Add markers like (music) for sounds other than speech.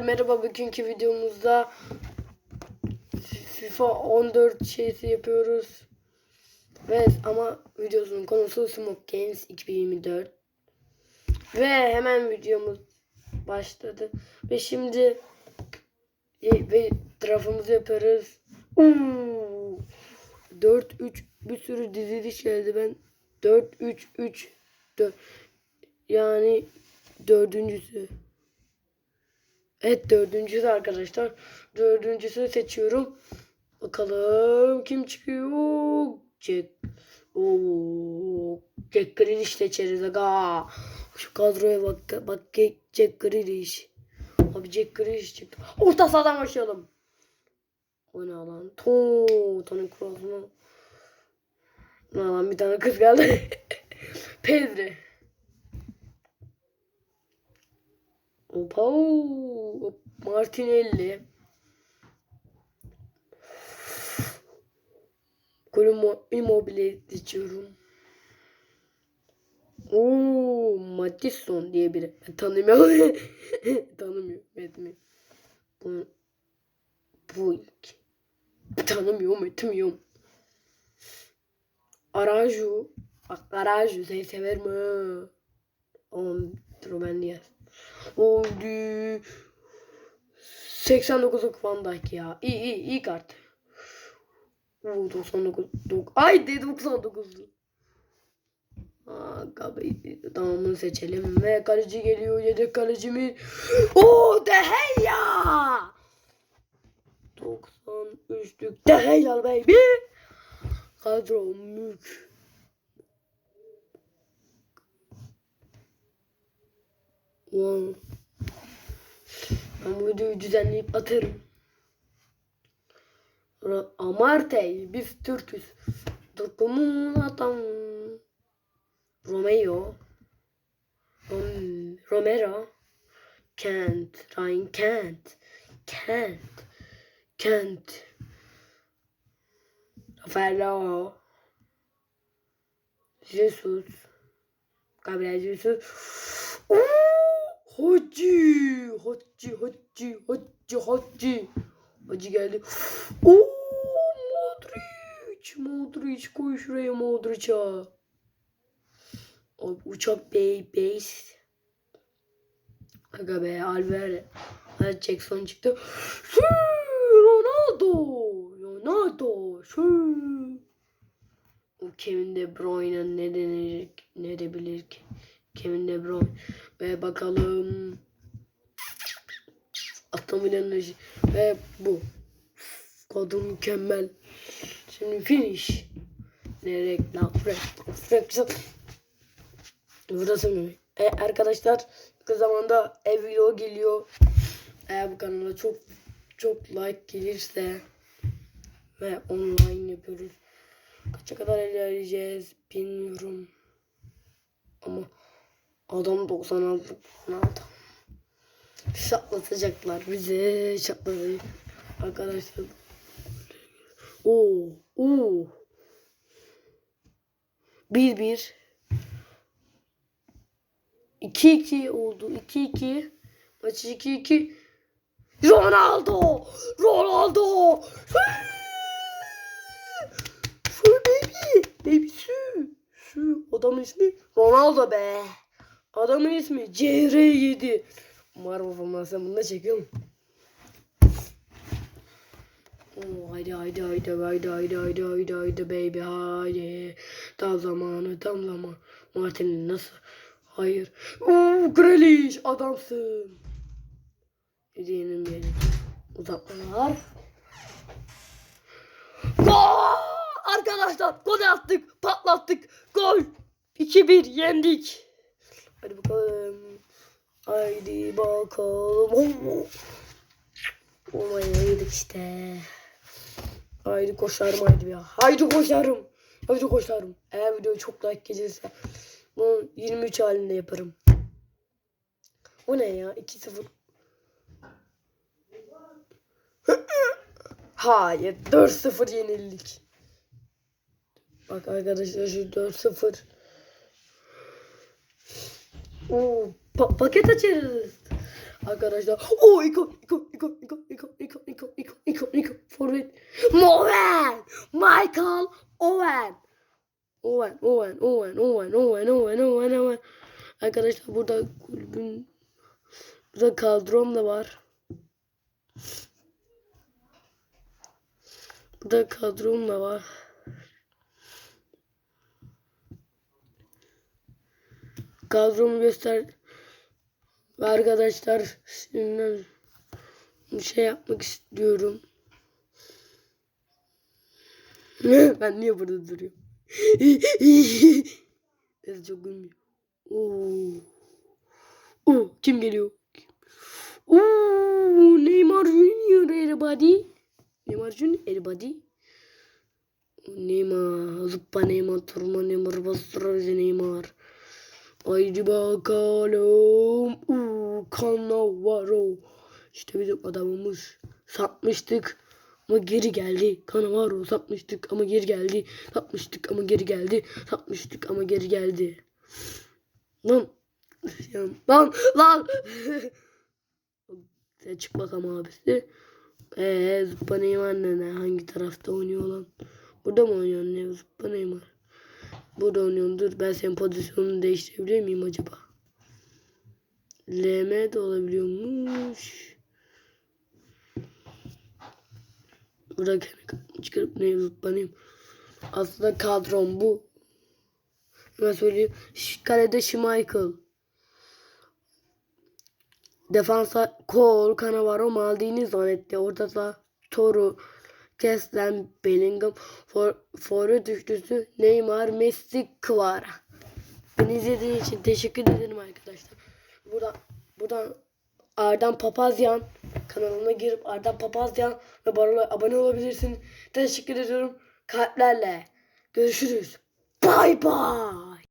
Merhaba bugünkü videomuzda FIFA 14 şeysi yapıyoruz. Ve ama videomuzun konusu Smoke Games 2024. Ve hemen videomuz başladı. Ve şimdi ve tarafımızı yapıyoruz. Uuu. 4-3 bir sürü diziliş geldi ben. 4-3-3 4 yani dördüncüsü. Evet dördüncüsü arkadaşlar. Dördüncüsünü seçiyorum. Bakalım kim çıkıyor? Jack. Oo, Jack Grealish seçeriz aga. Şu kadroya bak. Bak Jack Grealish. Abi Jack Grealish çıktı. Orta sahadan başlayalım. O ne lan? To, Tony Kroos mu? Ne lan bir tane kız geldi. (laughs) Pedri. Opa, Martinelli. Kolumu immobile diyorum. Oo, Matison diye biri. Tanımıyor. Tanımıyor. (laughs) Etmiyor. Bu, bu ilk. Tanımıyorum, etmiyorum. Araju. Bak Araju seni severim. Oğlum, dur. Oldu. 89'luk Van Dijk ya. İyi iyi iyi kart. Oo 99. Dok Ay de 99'lu. Aa, gabi. Tamam bunu seçelim. Ve kaleci geliyor. Yedek kalecimiz. Oo De Gea. 93'lük De Gea baby. Kadro mük. Wow. Ben bu videoyu düzenleyip atarım. Amarte, biz Türk'üz. Dokumun adam. Romeo. Rom Romero. Kent. Ryan Kent. Kent. Kent. Rafael Jesus. Gabriel Jesus. Hacı, hacı, hacı, hacı. Hacı geldi. Oo, Modric, Modric koy şuraya Modric'a. Abi uçak bey base. Aga be Alver. Hadi Jackson çıktı. Şu, Ronaldo. Ronaldo. Şu. O Kevin De Bruyne ne denir, ne debilir ki? Kevin De Bruyne. Ve bakalım. Atamın enerji ve bu. Kodum mükemmel. Şimdi finish. Ne reklam reklam. Burada söylüyorum. E, arkadaşlar yakın zamanda ev video geliyor. Eğer bu kanala çok çok like gelirse ve online yapıyoruz. Kaça kadar ilerleyeceğiz bilmiyorum. Ama adam 96 96 Şaplatacaklar bizi. Şaplatacak. Arkadaşlar. Oo. Oo. Bir bir. İki iki oldu. İki iki. Maç iki iki. Ronaldo. Ronaldo. Su baby. Baby su. Su. Adamın ismi Ronaldo be. Adamın ismi CR7. Babamdan sen bunu da çekiyorum. Oo, haydi haydi haydi haydi haydi haydi haydi haydi baby haydi. Tam zamanı tam zaman. Martin nasıl? Hayır. Oo, Grealish adamsın. Hediyenin beni. Uzatmalar. Gol! Arkadaşlar gol attık, patlattık. Gol. 2-1 yendik. Hadi bakalım. Haydi bakalım. Olmayı yedik işte. Haydi koşarım haydi ya. Haydi koşarım. Haydi koşarım. Eğer video çok like gelirse bunu 23 halinde yaparım. O ne ya? 2-0. (laughs) Hayır. 4-0 yenildik. Bak arkadaşlar şu 4-0. Oo, pa- paket açarız. Arkadaşlar. O ikon ikon ikon ikon ikon ikon ikon ikon ikon ikon forvet. Moven. Michael Owen. Owen Owen Owen Owen Owen Owen Owen Owen. Arkadaşlar burada kulübün burada kadrom da var. Burada kadrom da var. Kadromu göster. Ve arkadaşlar şimdi bir şey yapmak istiyorum. (laughs) ben niye burada duruyorum? (laughs) Neyse çok gülmüyor. Oo. Oo, kim geliyor? Oo, Neymar Junior everybody. Neymar Junior everybody. Neymar, zıppa Neymar, turma Neymar, bastıra bizi Neymar. Haydi bakalım. Uuu Cannavaro. İşte bizim adamımız. Satmıştık ama geri geldi. Cannavaro satmıştık ama geri geldi. Satmıştık ama geri geldi. Satmıştık ama geri geldi. Lan. Lan lan. Sen (laughs) çık bakalım abisi. Eee Zıppa Neymar ne, ne? Hangi tarafta oynuyor lan? Burada mı oynuyor ne? Zıppa Neymar. Burada oynuyorsun. Dur ben senin pozisyonunu değiştirebilir miyim acaba? LM de olabiliyormuş. Burada kendi çıkarıp neyi zıplanayım. Aslında kadrom bu. Hemen söyleyeyim. Kalede Schmeichel. Defansa Cole, Cannavaro, Maldini zannetti. Orada da Toru, Keslen, Bellingham, for, forvet üçlüsü Neymar, Messi, Kvara. Beni izlediğiniz için teşekkür ederim arkadaşlar. Buradan, buradan Ardan Papazyan kanalına girip Ardan Papazyan ve Barola abone olabilirsin. Teşekkür ediyorum. Kalplerle. Görüşürüz. Bay bay.